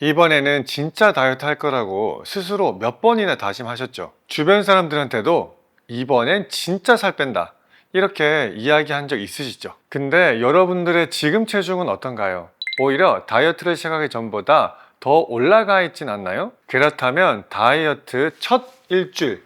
이번에는 진짜 다이어트 할 거라고 스스로 몇 번이나 다짐하셨죠. 주변 사람들한테도 이번엔 진짜 살 뺀다. 이렇게 이야기한 적 있으시죠? 근데 여러분들의 지금 체중은 어떤가요? 오히려 다이어트를 시작하기 전보다 더 올라가 있진 않나요? 그렇다면 다이어트 첫 일주일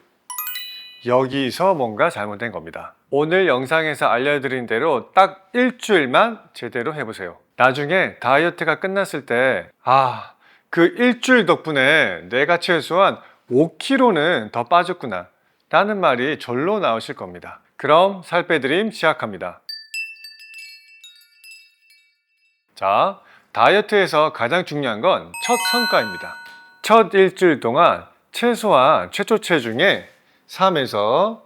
여기서 뭔가 잘못된 겁니다. 오늘 영상에서 알려드린 대로 딱 일주일만 제대로 해보세요. 나중에 다이어트가 끝났을 때, 아, 그 일주일 덕분에 내가 최소한 5kg는 더 빠졌구나. 라는 말이 절로 나오실 겁니다. 그럼 살 빼드림 시작합니다. 자, 다이어트에서 가장 중요한 건 첫 성과입니다. 첫 일주일 동안 최소한 최초 체중의 3에서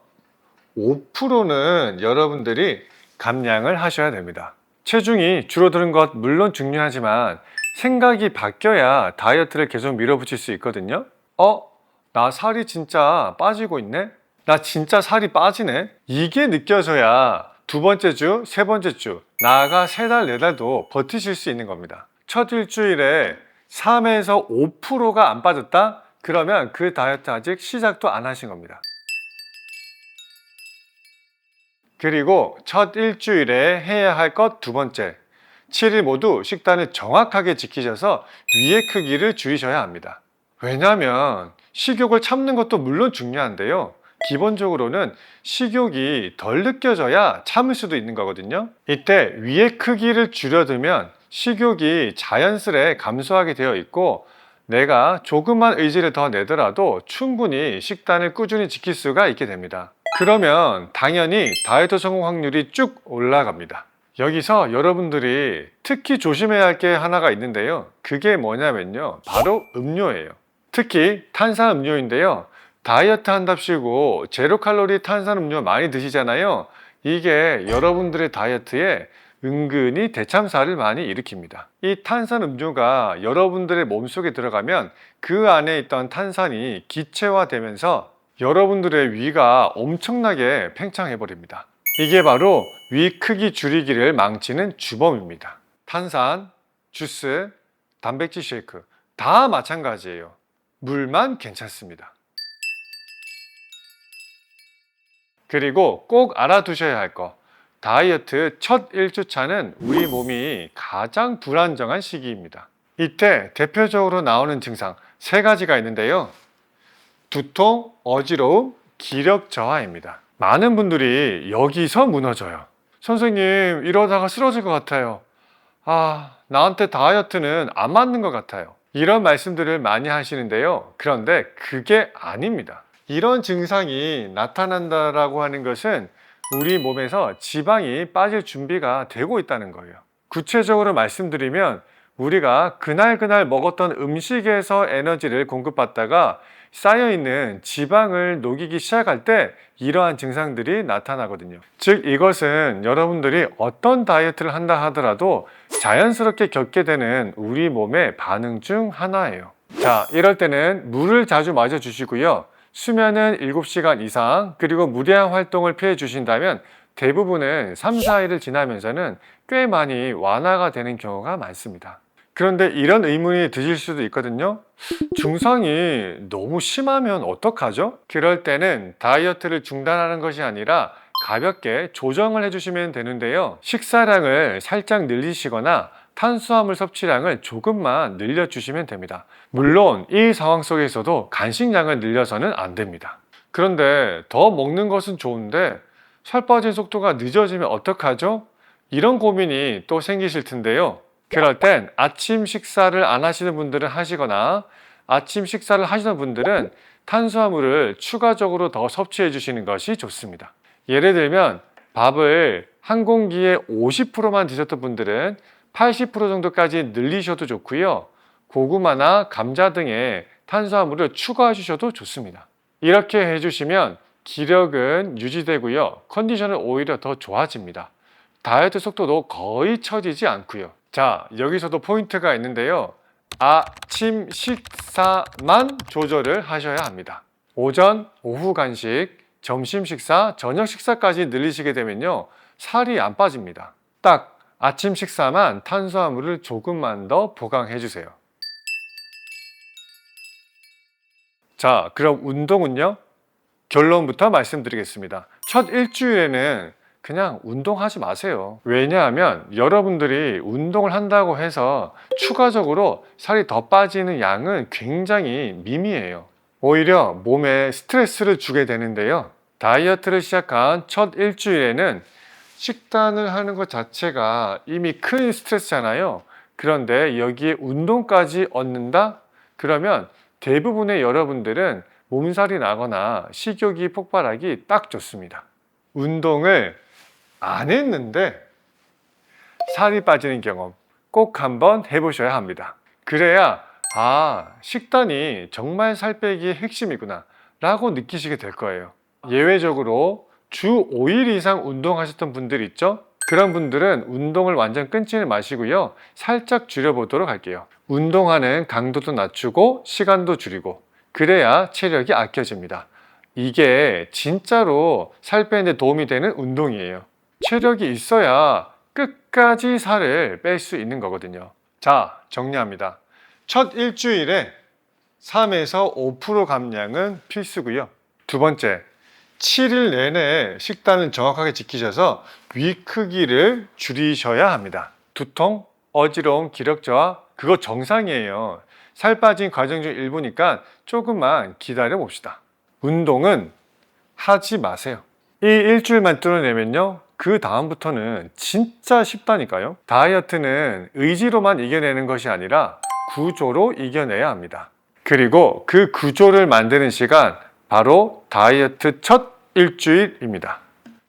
5%는 여러분들이 감량을 하셔야 됩니다. 체중이 줄어드는 것 물론 중요하지만 생각이 바뀌어야 다이어트를 계속 밀어붙일 수 있거든요. 어? 나 살이 진짜 빠지고 있네? 나 진짜 살이 빠지네? 이게 느껴져야 두 번째 주, 세 번째 주, 나아가 세 달, 네 달도 버티실 수 있는 겁니다. 첫 일주일에 3에서 5%가 안 빠졌다? 그러면 그 다이어트 아직 시작도 안 하신 겁니다. 그리고 첫 일주일에 해야 할 것 두 번째. 7일 모두 식단을 정확하게 지키셔서 위의 크기를 줄이셔야 합니다. 왜냐하면 식욕을 참는 것도 물론 중요한데요. 기본적으로는 식욕이 덜 느껴져야 참을 수도 있는 거거든요. 이때 위의 크기를 줄여두면 식욕이 자연스레 감소하게 되어 있고 내가 조금만 의지를 더 내더라도 충분히 식단을 꾸준히 지킬 수가 있게 됩니다. 그러면 당연히 다이어트 성공 확률이 쭉 올라갑니다. 여기서 여러분들이 특히 조심해야 할 게 하나가 있는데요. 그게 뭐냐면요. 바로 음료예요. 특히 탄산 음료인데요. 다이어트 한답시고 제로 칼로리 탄산 음료 많이 드시잖아요. 이게 여러분들의 다이어트에 은근히 대참사를 많이 일으킵니다. 이 탄산 음료가 여러분들의 몸속에 들어가면 그 안에 있던 탄산이 기체화되면서 여러분들의 위가 엄청나게 팽창해 버립니다. 이게 바로 위 크기 줄이기를 망치는 주범입니다. 탄산, 주스, 단백질 쉐이크 다 마찬가지예요. 물만 괜찮습니다. 그리고 꼭 알아두셔야 할 거. 다이어트 첫 1주차는 우리 몸이 가장 불안정한 시기입니다. 이때 대표적으로 나오는 증상 세 가지가 있는데요. 두통, 어지러움, 기력 저하입니다. 많은 분들이 여기서 무너져요. 선생님, 이러다가 쓰러질 것 같아요. 아, 나한테 다이어트는 안 맞는 것 같아요. 이런 말씀들을 많이 하시는데요. 그런데 그게 아닙니다. 이런 증상이 나타난다라고 하는 것은 우리 몸에서 지방이 빠질 준비가 되고 있다는 거예요. 구체적으로 말씀드리면 우리가 그날 그날 먹었던 음식에서 에너지를 공급받다가 쌓여 있는 지방을 녹이기 시작할 때 이러한 증상들이 나타나거든요. 즉, 이것은 여러분들이 어떤 다이어트를 한다 하더라도 자연스럽게 겪게 되는 우리 몸의 반응 중 하나예요. 자, 이럴 때는 물을 자주 마셔 주시고요. 수면은 7시간 이상, 그리고 무리한 활동을 피해 주신다면 대부분은 3, 4일을 지나면서는 꽤 많이 완화가 되는 경우가 많습니다. 그런데 이런 의문이 드실 수도 있거든요. 증상이 너무 심하면 어떡하죠? 그럴 때는 다이어트를 중단하는 것이 아니라 가볍게 조정을 해주시면 되는데요. 식사량을 살짝 늘리시거나 탄수화물 섭취량을 조금만 늘려주시면 됩니다. 물론 이 상황 속에서도 간식량을 늘려서는 안 됩니다. 그런데 더 먹는 것은 좋은데 살 빠진 속도가 늦어지면 어떡하죠? 이런 고민이 또 생기실 텐데요. 그럴 땐 아침 식사를 안 하시는 분들은 하시거나 아침 식사를 하시는 분들은 탄수화물을 추가적으로 더 섭취해 주시는 것이 좋습니다. 예를 들면 밥을 한 공기에 50%만 드셨던 분들은 80% 정도까지 늘리셔도 좋고요. 고구마나 감자 등의 탄수화물을 추가해 주셔도 좋습니다. 이렇게 해주시면 기력은 유지되고요. 컨디션은 오히려 더 좋아집니다. 다이어트 속도도 거의 처지지 않고요. 자, 여기서도 포인트가 있는데요. 아침 식사만 조절을 하셔야 합니다. 오전, 오후 간식, 점심 식사, 저녁 식사까지 늘리시게 되면요. 살이 안 빠집니다. 딱 아침 식사만 탄수화물을 조금만 더 보강해 주세요. 자, 그럼 운동은요? 결론부터 말씀드리겠습니다. 첫 일주일에는 그냥 운동하지 마세요. 왜냐하면 여러분들이 운동을 한다고 해서 추가적으로 살이 더 빠지는 양은 굉장히 미미해요. 오히려 몸에 스트레스를 주게 되는데요. 다이어트를 시작한 첫 일주일에는 식단을 하는 것 자체가 이미 큰 스트레스잖아요. 그런데 여기에 운동까지 얻는다? 그러면 대부분의 여러분들은 몸살이 나거나 식욕이 폭발하기 딱 좋습니다. 운동을 안 했는데 살이 빠지는 경험 꼭 한번 해보셔야 합니다. 그래야 아 식단이 정말 살 빼기의 핵심이구나 라고 느끼시게 될 거예요. 예외적으로 주 5일 이상 운동하셨던 분들 있죠? 그런 분들은 운동을 완전 끊지는 마시고요. 살짝 줄여보도록 할게요. 운동하는 강도도 낮추고 시간도 줄이고 그래야 체력이 아껴집니다. 이게 진짜로 살 빼는 데 도움이 되는 운동이에요. 체력이 있어야 끝까지 살을 뺄 수 있는 거거든요. 자, 정리합니다. 첫 일주일에 3에서 5% 감량은 필수고요. 두 번째, 7일 내내 식단을 정확하게 지키셔서 위 크기를 줄이셔야 합니다. 두통, 어지러움, 기력 저하, 그거 정상이에요. 살 빠진 과정 중 일부니까 조금만 기다려 봅시다. 운동은 하지 마세요. 이 일주일만 뚫어내면요. 그 다음부터는 진짜 쉽다니까요. 다이어트는 의지로만 이겨내는 것이 아니라 구조로 이겨내야 합니다. 그리고 그 구조를 만드는 시간 바로 다이어트 첫 일주일입니다.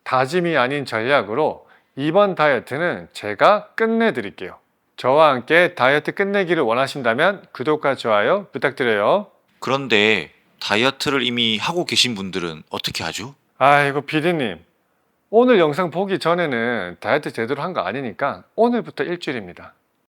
다짐이 아닌 전략으로 이번 다이어트는 제가 끝내드릴게요. 저와 함께 다이어트 끝내기를 원하신다면 구독과 좋아요 부탁드려요. 그런데 다이어트를 이미 하고 계신 분들은 어떻게 하죠? 아이고 비디님 오늘 영상 보기 전에는 다이어트 제대로 한 거 아니니까 오늘부터 일주일입니다.